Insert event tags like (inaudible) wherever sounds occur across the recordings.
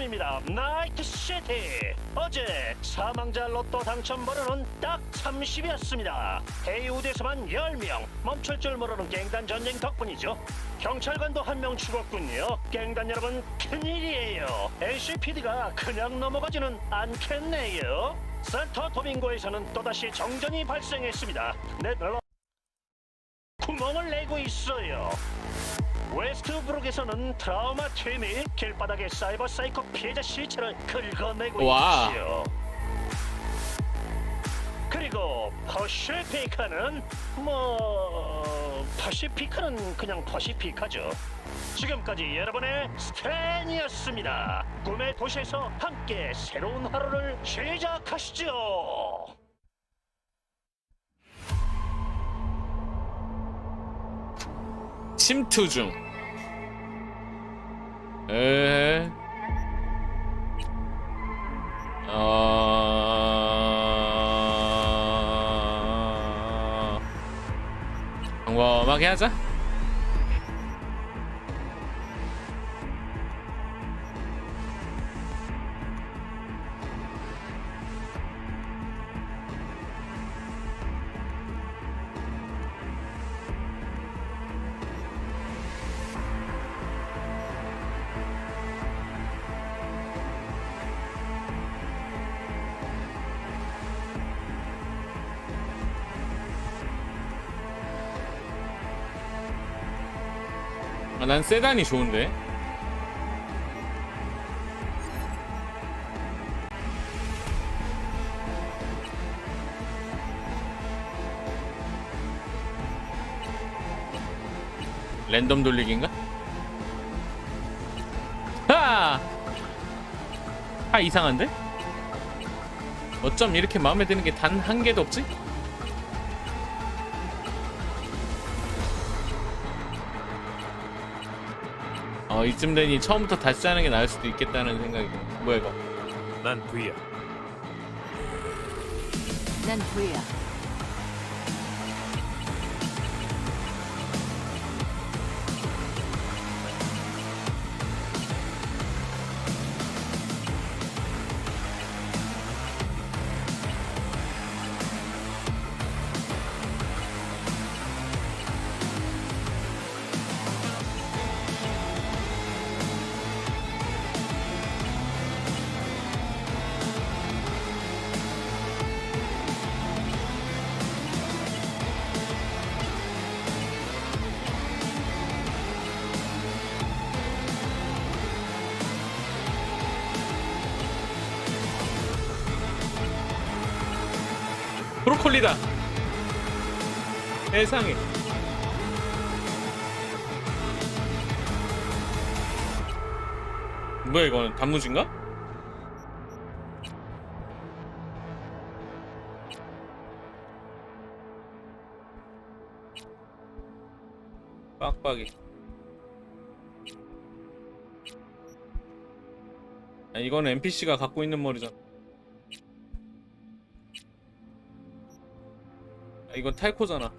아침입니다. 나이트 시티. 어제 사망자 로또 당첨 번호는 딱 30이었습니다. 헤이우드에서만 10명. 멈출 줄 모르는 갱단 전쟁 덕분이죠. 경찰관도 한 명 죽었군요. 갱단 여러분 큰일이에요. LCPD가 그냥 넘어가지는 않겠네요. 센터 도밍고에서는 또다시 정전이 발생했습니다. 네덜 구멍을 내고 있어요. 웨스트브룩에서는 트라우마 팀이 길바닥에 사이버 사이코 피해자 시체를 긁어내고 와. 있지요. 그리고 퍼시피카는 뭐 퍼시피카는 그냥 퍼시피카죠. 지금까지 여러분의 스탠이었습니다. 꿈의 도시에서 함께 새로운 하루를 시작하시죠. 침투 중. 에. 어. 평범하게 하자. 아, 난 세단이 좋은데. 랜덤 돌리기인가? 하! 하 이상한데? 어쩜 이렇게 마음에 드는 게 단 한 개도 없지? 어 이쯤 되니 처음부터 다시 하는 게 나을 수도 있겠다는 생각이 드네. 뭐야 이거 난 V야. 난 V야. 브로콜리다. 세상에. 뭐야 이거는? 단무지인가? 빡빡이. 아, 이거는 NPC가 갖고 있는 머리잖아 이건 탈코잖아.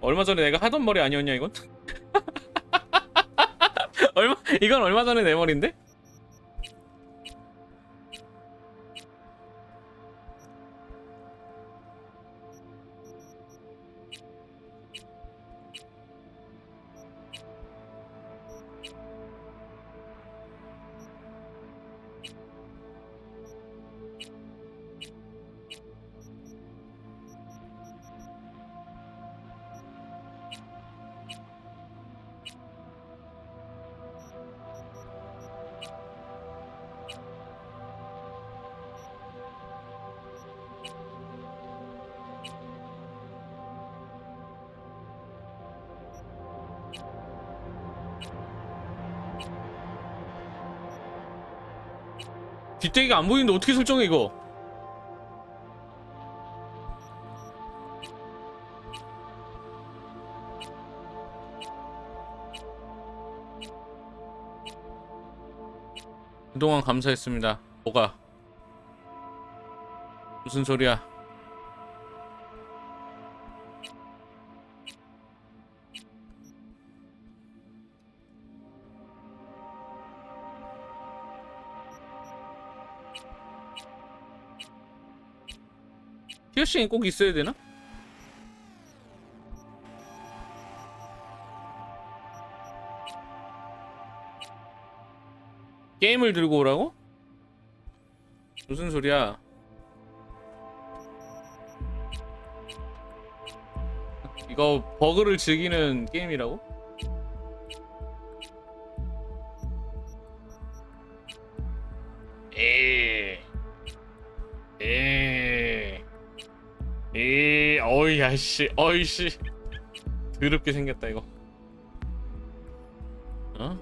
얼마 전에 내가 하던 머리 아니었냐 이건? (laughs) 얼마 이건 얼마 전에 내 머리인데? 뒷대기가 안 보이는데 어떻게 설정해 이거? 그동안 감사했습니다. 뭐가? 무슨 소리야? 피어싱이 꼭 있어야 되나? 게임을 들고 오라고? 무슨 소리야? 이거 버그를 즐기는 게임이라고? 어이 야씨 어이씨. 더럽게 생겼다 이거. 어?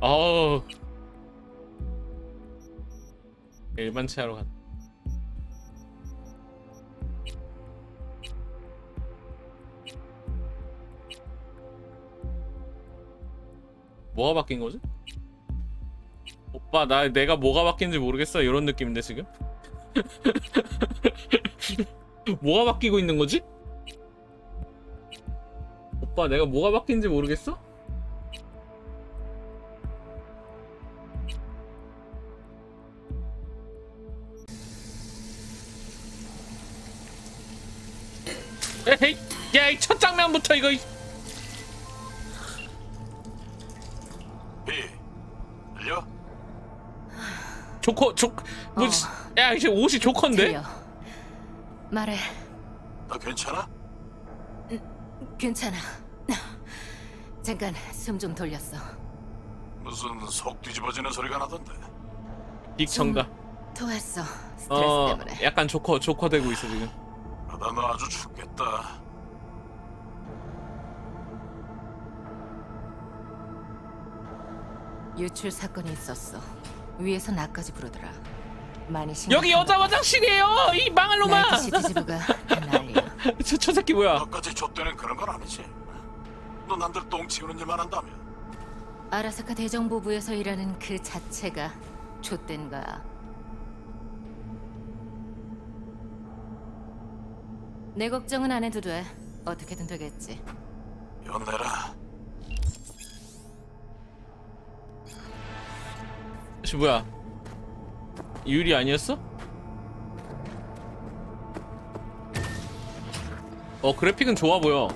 어우. 일반 차로 갔 뭐가 바뀐 거지? 오빠 나 내가 뭐가 바뀐지 모르겠어. 이런 느낌인데 지금 (laughs) 뭐가 바뀌고 있는 거지? 오빠 내가 뭐가 바뀐지 모르겠어? 에헤이 야이 첫 장면부터 이거 이- 비 들려? 조커 조뭐 어. 야 이제 옷이 조커인데? 들려. 말해. 너 괜찮아? 괜찮아. (laughs) 잠깐 숨 좀 돌렸어. 무슨 속 뒤집어지는 소리가 나던데 빅 정답 토했어. 스트레스 어 때문에. 약간 조커 조커 되고 있어 지금 그러다 너 아주 죽겠다 유출 사건이 있었어. 위에서 나까지 부르더라. 많이 심각. 여기 여자 화장실이에요 이 망할 놈아 나이트 난리야. (laughs) 저, 저 새끼 뭐야 너까지 좆되는 그런 건 아니지 너 남들 똥 치우는 일만 한다며 아라사카 대정보부에서 일하는 그 자체가 좆된 거야. 내 걱정은 안 해도 돼. 어떻게든 되겠지. 연내라 씨 뭐야 유리 아니었어? 어 그래픽은 좋아 보여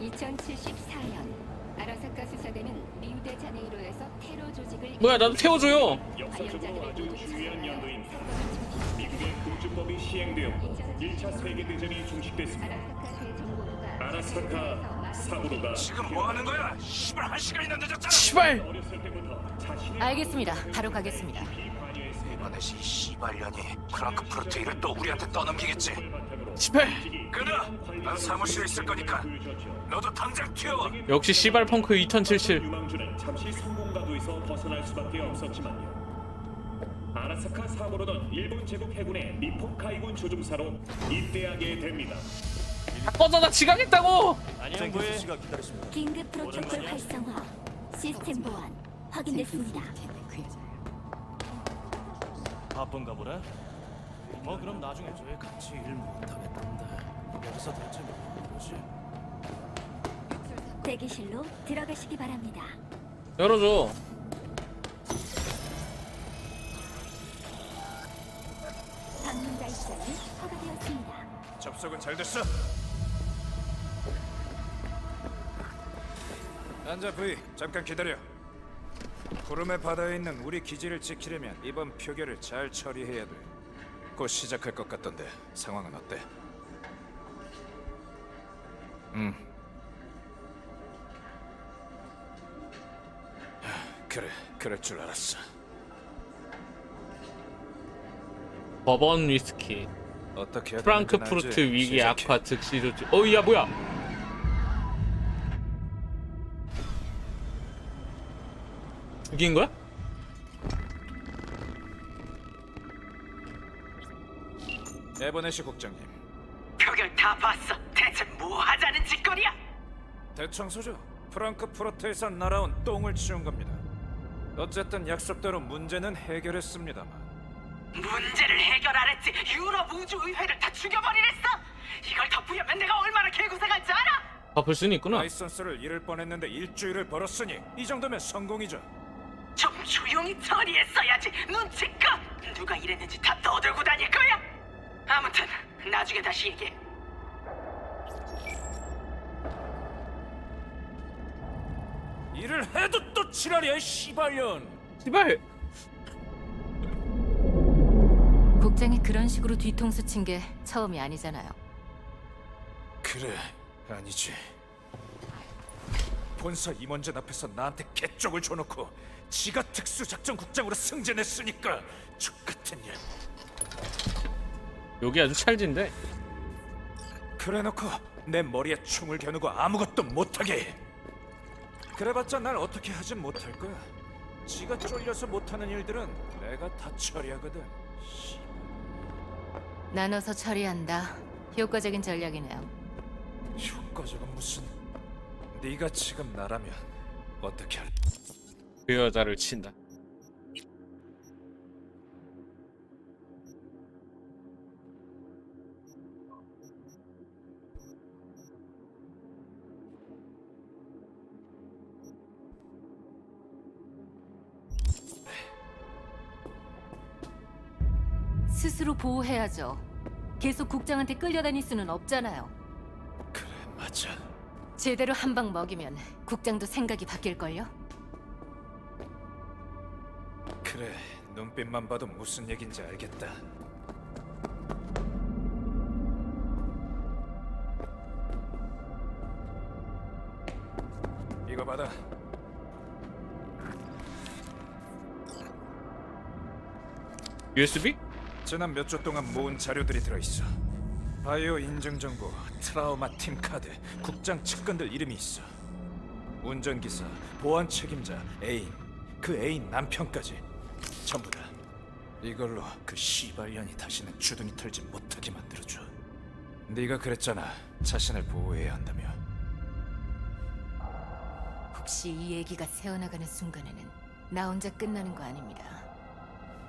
2074년 아라사카 수사대는 리우데자네이로에서 테러 조직을 뭐야 나도 태워줘요 관련자들의 모두 중요한 연도인 미국의 시행되었고 1차 세계대전이 중식됐습니다. 아라사카 대정보부가 아라 지금 뭐 하는 거야? 씨발 한 시간이나 늦었잖아 시발 어렸을 때부터 자신의 알겠습니다. 바로 가겠습니다. 비관여했습니다. 이번에 이 씨발년이 프랑크푸르트 일을 또 우리한테 떠넘기겠지 시발 그래 난 사무실에 있을 거니까 너도 당장 튀어와 역시 시발 펑크 2077 유망주는 잠시 성공가도에서 벗어날 수밖에 없었지만요. 아라사카 사부로는 일본 제국 해군의 니폰 카이군 조종사로 입대하게 됩니다. 다 꺼져 나 지각했다고 안녕 긴급 프로토콜 활성화 시스템 보안 확인됐습니다. 바쁜가 보네. 뭐 그럼 나중에 저희 같이 일 못하겠던데 여기서 대체 뭐 거지? 대기실로 들어가시기 바랍니다. 열어줘 방문자 입장이 허가되었습니다. 접속은 잘 됐어? 앉아 부이. 잠깐 기다려. 구름의 바다에 있는 우리 기지를 지키려면 이번 표결을 잘 처리해야 돼곧 시작할 것 같던데 상황은 어때? 음. 하, 그래 그럴 줄 알았어. 버번 위스키. 어떻게 해야 프랑크푸르트 되는지 위기 시작해. 악화 즉시 조치. 어이야 뭐야 죽인 거야? 에버네시 국장님 표결 다 봤어. 대체 뭐 하자는 짓거리야? 대청소죠 프랑크푸르트에서 날아온 똥을 치운 겁니다 어쨌든 약속대로 문제는 해결했습니다만 문제를 해결 안 했지. 유럽 우주의회를 다 죽여버리랬어. 이걸 덮으려면 내가 얼마나 개고생할지 알아? 바쁠 수는 있구나 라이선스를 잃을 뻔했는데 일주일을 벌었으니 이 정도면 성공이죠 좀 조용. 조용히 처리했어야지 눈치껏 누가 이랬는지 다 떠들고 다닐 거야 아무튼 나중에 다시 얘기해 일을 해도 또 지랄이야, 씨발년. 씨발. 국장이 그런 식으로 뒤통수 친 게 처음이 아니잖아요. 그래, 아니지. 본사 임원전 앞에서 나한테 개쪽을 줘놓고 지가 특수작전국장으로 승진했으니까 죽같은 년. 여기 아주 찰진데. 그래놓고 내 머리에 총을 겨누고 아무것도 못하게 해. 그래봤자 날 어떻게 하진 못할 거야. 지가 쫄려서 못하는 일들은 내가 다 처리하거든. 씨, 나눠서 처리한다. 효과적인 전략이네요. 효과적은 무슨? 네가 지금 나라면 어떻게 할? 그 여자를 친다. 스스로 보호해야죠. 계속 국장한테 끌려다닐 수는 없잖아요. 그래 맞아. 제대로 한 방 먹이면 국장도 생각이 바뀔걸요? 그래 눈빛만 봐도 무슨 얘긴지 알겠다. 이거 받아. USB? 지난 몇 주 동안 모은 자료들이 들어있어. 바이오 인증 정보, 트라우마 팀 카드, 국장 측근들 이름이 있어. 운전기사, 보안 책임자, 애인, 그 애인 남편까지 전부 다. 이걸로 그 씨발년이 다시는 주둥이 털지 못하게 만들어줘. 네가 그랬잖아. 자신을 보호해야 한다며. 혹시 이 얘기가 새어나가는 순간에는 나 혼자 끝나는 거 아닙니다.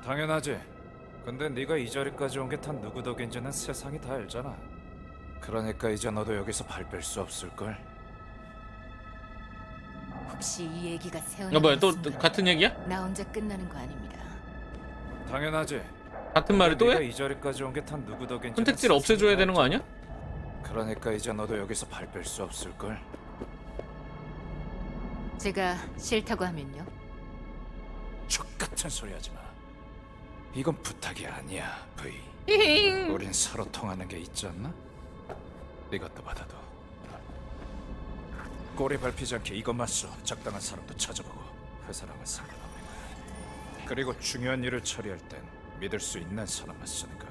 당연하지. 근데 네가 이 자리까지 온게다 누구 덕인지는 세상이 다 알잖아. 그러니까 이제 너도 여기서 발 뺄 수 없을 걸. 혹시 이 얘기가 야 새어나가는 뭐야 또 순간 같은 얘기야? 나 혼자 끝나는 거 아닙니다. 당연하지. 같은 말을 또 해? 이 자리까지 온게다 누구 덕인지 선택지를 없애줘야 되는 거 아니야? 그러니까 이제 너도 여기서 발 뺄 수 없을 걸. 제가 싫다고 하면요? 족 같은 소리 하지 마. 이건 부탁이 아니야, 브이. 우린 서로 통하는 게 있지 않나? 이것도 받아도. 꼬리 밟히지 않게 이것만 써. 적당한 사람도 찾아보고 회사랑은 상관없는 거야. 그리고 중요한 일을 처리할 땐 믿을 수 있는 사람만 쓰는 거야.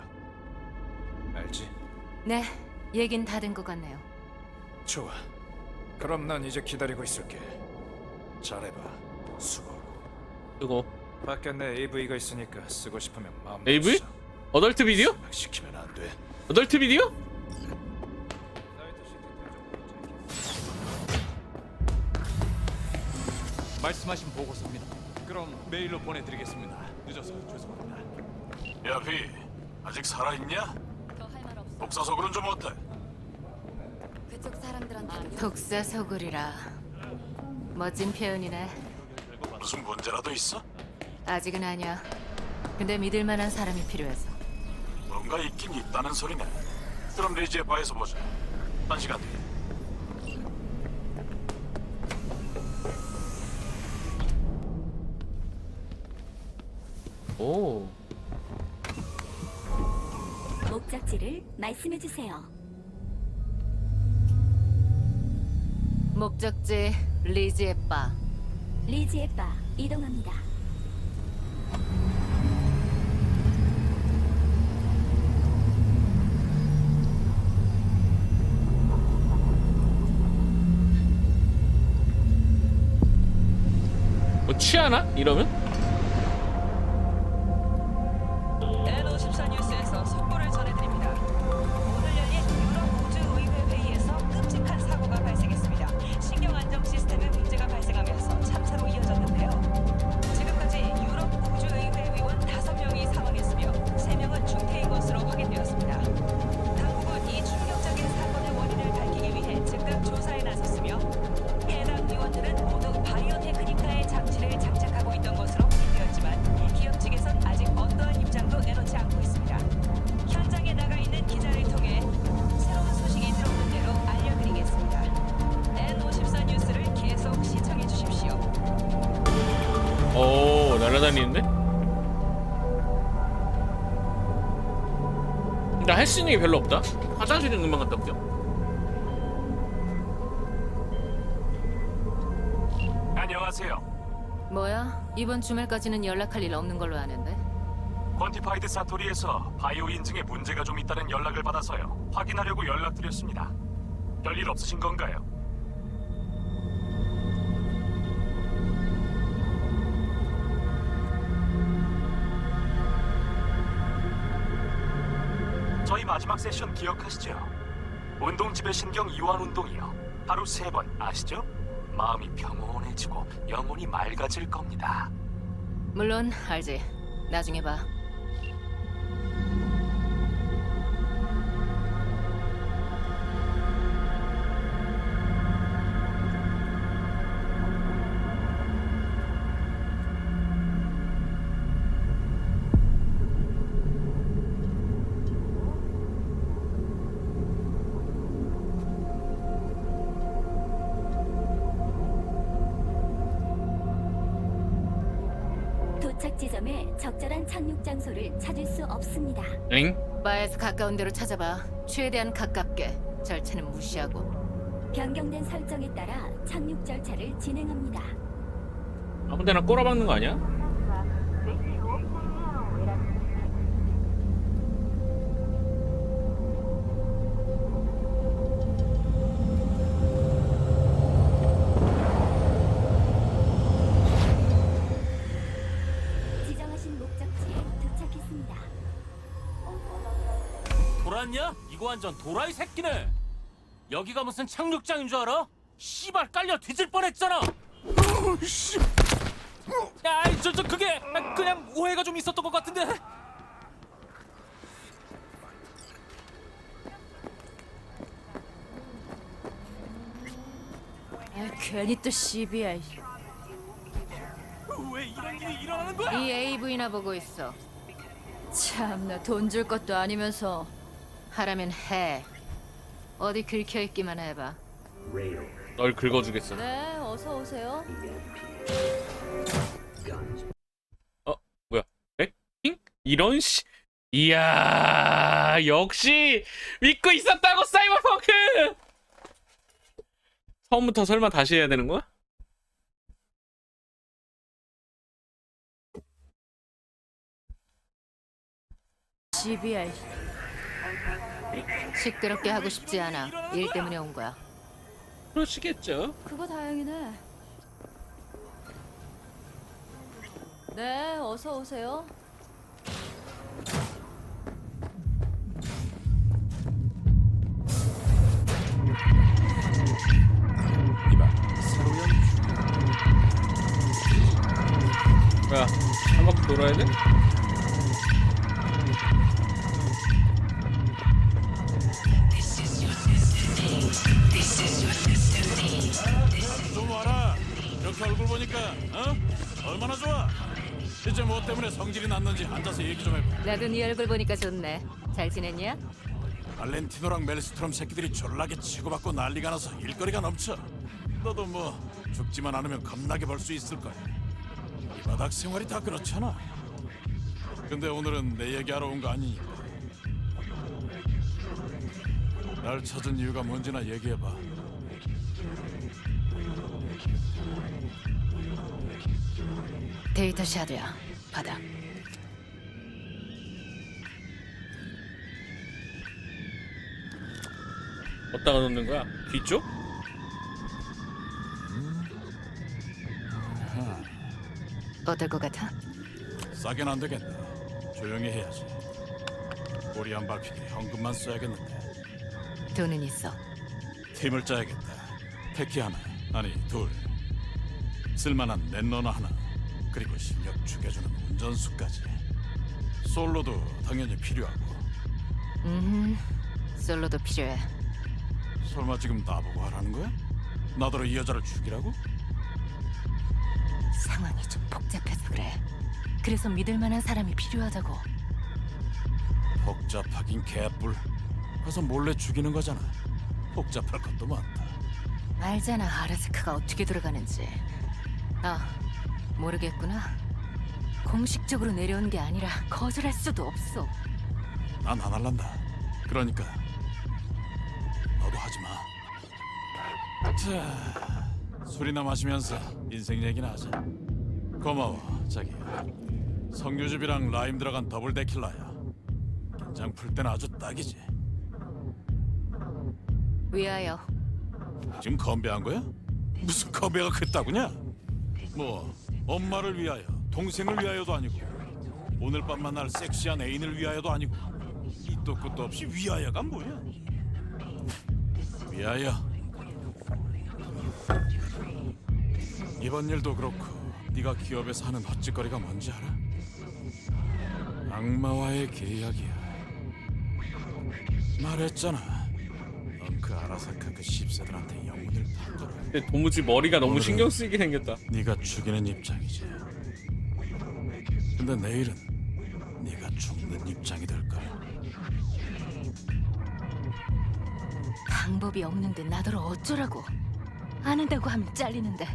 알지? 네, 얘긴 다 된 것 같네요. 좋아. 그럼 난 이제 기다리고 있을게. 잘해봐. 수고. 이거 밖에 내 AV가 있으니까 쓰고 싶으면 마음. AV? 어덜트 비디오? 시키면 안 돼. 어덜트 비디오? 말씀하신 보고서입니다. 그럼 메일로 보내드리겠습니다. 늦어서 죄송합니다. 야, 비. 아직 살아있냐? 더 할 말 없어. 독사석으로는 좀 어때? 그쪽 사람들한테 독사소굴이라 멋진 표현이네. 무슨 문제라도 있어? 아직은 아니야. 근데 믿을 만한 사람이 필요해서. 뭔가 있긴 있다는 소리네. 그럼 레이지의 바에서 보자. 한 시간 뒤에. 오. 목적지를 말씀해 주세요. 목적지 리즈의 바. 리지의 바 이동합니다. 뭐 취하나? 이러면? 게 별로 없다. 화장실은 금방 갔다 올게요. 안녕하세요. 뭐야? 이번 주말까지는 연락할 일 없는 걸로 아는데. 퀀티파이드 사토리에서 바이오 인증에 문제가 좀 있다는 연락을 받아서요. 확인하려고 연락드렸습니다. 별일 없으신 건가요? 마지막 세션 기억하시죠? 운동 집의 신경 이완 운동이요. 하루 세 번 아시죠? 마음이 평온해지고 영혼이 맑아질 겁니다. 물론 알지. 나중에 봐. 적절한 착륙 장소를 찾을 수 없습니다. 엥? 바에서 가까운 데로 찾아봐. 최대한 가깝게. 절차는 무시하고. 변경된 설정에 따라 착륙 절차를 진행합니다. 아무데나 꼬라박는 거 아니야? 완전 도라이 새끼네. 여기가 무슨 착륙장인 줄 알아? 씨발 깔려 뒤질 뻔했잖아. 야, 저, 저 그게 그냥 오해가 좀 있었던 것 같은데. 아, 괜히 또 시비야. 왜 이런 일이 일어나는 거야? 이 AV나 보고 있어. 참나 돈 줄 것도 아니면서 하라면 해. 어디 긁혀 있기만 해봐. 널 긁어주겠어. 네, 어서 오세요. 어 뭐야? 백킹? 이런 씨. 이야 역시 믿고 있었다고 사이버펑크. 처음부터 설마 다시 해야 되는 거야? 시비야. 시끄럽게 하고 싶지 않아. 일 때문에 온 거야. 그러시겠죠. 그거 다행이네. 네, 어서 오세요. 이봐, 새로 연 뭐야? 한 바퀴 돌아야 돼? 좀 와라. 이렇게 얼굴 보니까 어? 얼마나 좋아? 이제 뭐 때문에 성질이 났는지 앉아서 얘기 좀 해봐. 나도 네 얼굴 보니까 좋네. 잘 지냈냐? 발렌티노랑 멜스트롬 새끼들이 졸라게 치고받고 난리가 나서 일거리가 넘쳐. 너도 뭐 죽지만 않으면 겁나게 벌 수 있을 거야. 이 바닥 생활이 다 그렇잖아. 근데 오늘은 내 얘기하러 온 거 아니니까. 날 찾은 이유가 뭔지나 얘기해봐. 데이터 샤드야. 받아. 어디다가 놓는 거야? 뒤쪽? 어떨 것 같아? 싸겐 안 되겠네. 조용히 해야지. 꼬리 안 밟히게 현금만 써야겠는데. 돈은 있어. 팀을 짜야겠다. 패키 하나, 아니 둘. 쓸만한 넷러너 하나, 그리고 실력 죽여주는 운전수까지. 솔로도 당연히 필요하고. 음, 솔로도 필요해. 설마 지금 나보고 하라는 거야? 나더러 이 여자를 죽이라고? 상황이 좀 복잡해서 그래. 그래서 믿을 만한 사람이 필요하다고. 복잡하긴 개뿔. 가서 몰래 죽이는 거잖아. 복잡할 것도 많다. 알잖아, 아라스카가 어떻게 들어가는지. 아, 모르겠구나. 공식적으로 내려온 게 아니라 거절할 수도 없어. 난 안 할란다. 그러니까 너도 하지 마. 자, 술이나 마시면서 인생 얘기나 하자. 고마워, 자기야. 석류즙이랑 라임 들어간 더블 데킬라야. 긴장 풀 때는 아주 딱이지. 위하여 지금 건배한 거야? 무슨 건배가 그따구냐? 뭐 엄마를 위하여, 동생을 위하여도 아니고 오늘 밤 만날 섹시한 애인을 위하여도 아니고 이도 끝도 없이 위하여가 뭐야? 위하여 이번 일도 그렇고 네가 기업에서 하는 헛짓거리가 뭔지 알아? 악마와의 계약이야 말했잖아 넌 그 아라사카 그 십세들한테 영혼을 팔더라 근데 도무지 머리가 너무 오늘은- 신경 쓰이게 생겼다. 네가 죽이는 입장이지. 근데 내일은 네가 죽는 입장이 될 거야. 방법이 없는데 나더러 어쩌라고? 안 한다고 하면 잘리는데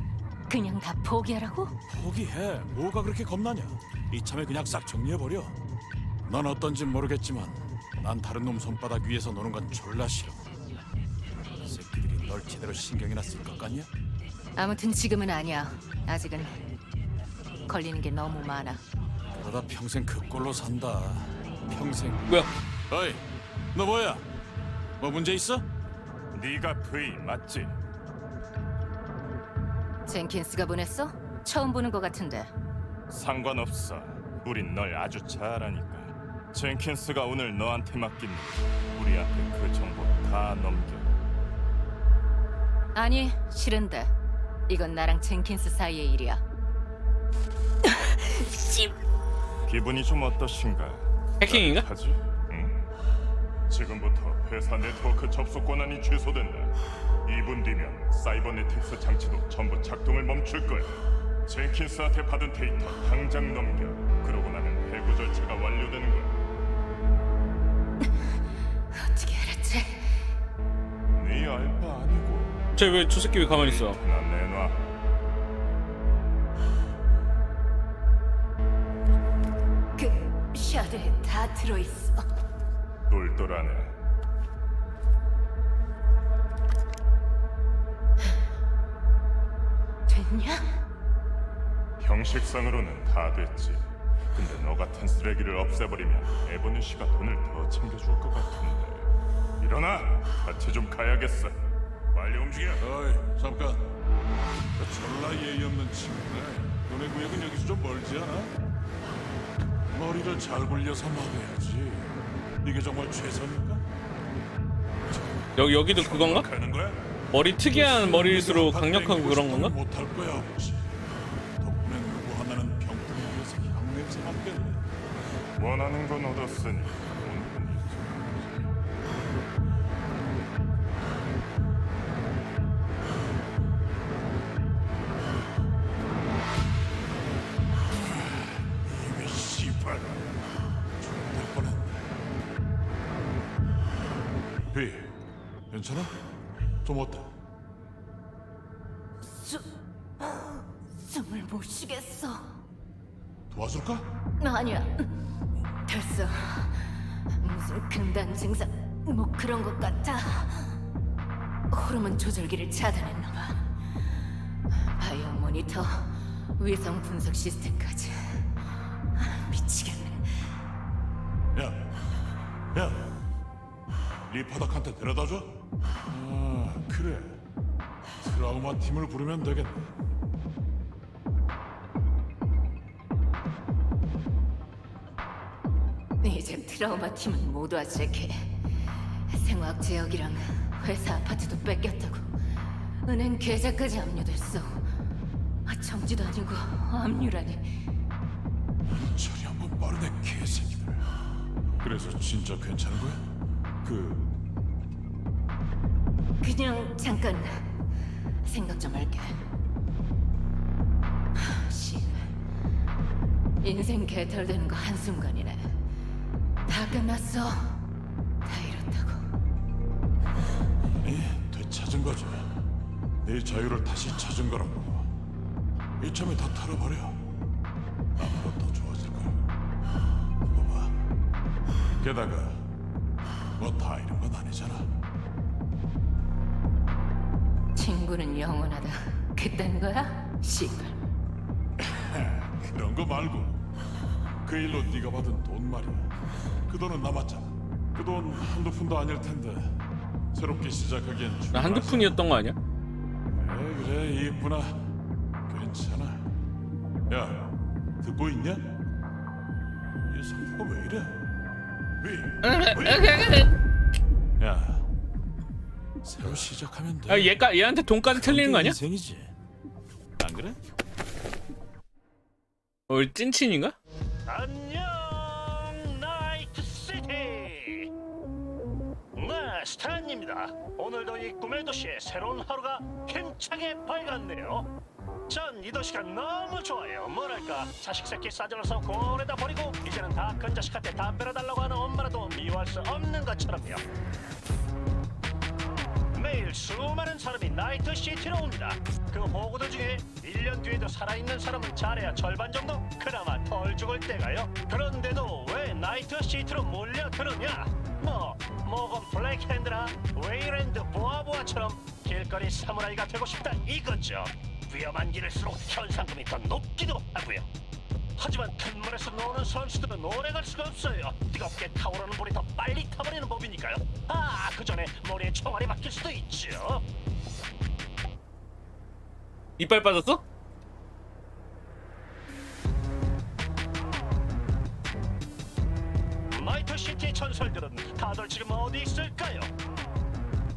그냥 다 포기하라고? 포기해. 뭐가 그렇게 겁나냐? 이참에 그냥 싹 정리해 버려. 넌 어떤진 모르겠지만 난 다른 놈 손바닥 위에서 노는 건 졸라 싫어. 널 제대로 신경이나 쓸 것 같냐? 아무튼 지금은 아니야. 아직은 걸리는 게 너무 많아. 그러다 평생 그 꼴로 산다. 평생. 뭐야? 어이, 너 뭐야? 뭐 문제 있어? 네가 V 맞지? 젠킨스가 보냈어? 처음 보는 것 같은데. 상관없어. 우린 널 아주 잘 아니까. 젠킨스가 오늘 너한테 맡긴 일, 우리한테 그 정보 다 넘겨. 아니, 싫은데. 이건 나랑 젠킨스 사이의 일이야. (laughs) 기분이 좀 어떠신가? 해킹인가? 하지? 응. 지금부터 회사 네트워크 접속 권한이 취소된다. 2분 뒤면 사이버네틱스 장치도 전부 작동을 멈출 거야. 젠킨스한테 받은 데이터 당장 넘겨. 그러고 나면 해고 절차가 완료되는 쟤왜저 새끼 왜 가만히 있어? 나 내놔. 그 샤드에 다 들어있어. 똘똘하네. 됐냐? 형식상으로는 다 됐지. 근데 너 같은 쓰레기를 없애버리면 에버뉴 씨가 돈을 더 챙겨줄 것 같은데. 일어나. 같이 좀 가야겠어. 빨리 움직여. 어이, 잠깐. 그 졸라 예의 없는 친구네. 너네 구역은 여기서 좀 멀지 않아? 머리를 잘 굴려서 막아야지. 이게 정말 최선일까? 여기 여기도 그건가? 가는 거야? 머리 특이한 머리일수록 강력하고 그런 건가? 못할 거야 혹시. 덕분에 누구 하나는 병풍 위에서 향 냄새 맡겠네. 원하는 건 얻었으니 못 쉬겠어. 도와줄까? 아니야. 됐어. 무슨 금단 증상 뭐 그런 것 같아. 호르몬 조절기를 차단했나 봐. 바이오 모니터, 위성 분석 시스템까지. 미치겠네. 야, 야, 리파덕한테 데려다 줘. 아, 그래. 트라우마 팀을 부르면 되겠네. 트라우마 팀은 모두 아재게 생화학 제약이랑 회사 아파트도 뺏겼다고. 은행 계좌까지 압류됐어. 아, 정지도 아니고 압류라니. 처리 한번 빠르네 개새끼들. 그래서 진짜 괜찮은 거야? 그 그냥 잠깐 생각 좀 할게. 하, 씨. 인생 개털되는 거 한순간이네. 다 끝났어. 다 이런다고. 이 되찾은 거지. 내 자유를 다시 찾은 거라고. 이참에 다 털어버려. 앞으로 더 좋아질 거야. 그거 봐. 게다가 뭐 다 이런 건 아니잖아. 친구는 영원하다. 그딴 거야? 씨발. (laughs) 그런 거 말고 그 일로 네가 받은 돈 말이야. 그 돈은 남았잖아. 그 돈 한두 푼도 아닐 텐데 새롭게 시작하기엔 나 한두 충분하지. 푼이었던 거 아니야? 그래 그래 이쁘나 괜찮아. 야 듣고 있냐? 이 상태가 왜 이래? 왜? 왜? (laughs) 야 새로 시작하면 돼. 아 얘가 얘한테 돈까지 틀리는 거 아니야? 인생이지. 안 그래? 어 찐친인가? 네 스탠입니다 오늘도 이 꿈의 도시에 새로운 하루가 힘차게 밝았네요 전 이 도시가 너무 좋아요 뭐랄까 자식 새끼 싸질러서 고래다 버리고 이제는 다 큰 자식한테 담배를 달라고 하는 엄마라도 미워할 수 없는 것처럼요 매일 수많은 사람이 나이트 시티로 옵니다. 그 호구들 중에 1년 뒤에도 살아있는 사람은 잘해야 절반 정도? 그나마 덜 죽을 때가요. 그런데도 왜 나이트 시티로 몰려드느냐? 뭐, 모건 블랙핸드나 웨이랜드 보아보아처럼 길거리 사무라이가 되고 싶다 이거죠. 위험한 길일수록 현상금이 더 높기도 하고요. 하지만 큰 물에서 노는 선수들은 오래 갈 수가 없어요. 뜨겁게 타오르는 물이 더 빨리 타버리는 법이니까요. 아, 그 전에 머리에 총알이 박힐 수도 있죠. 이빨 빠졌어? 나이트 시티 전설들은 다들 지금 어디 있을까요?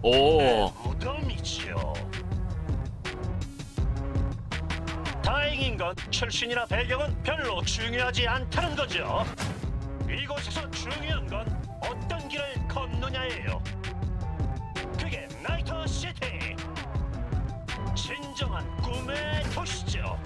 오. 네, 무덤이지요. 다행인 건 출신이나 배경은 별로 중요하지 않다는 거죠. 이곳에서 중요한 건 어떤 길을 걷느냐예요. 그게 나이터 시티. 진정한 꿈의 도시죠.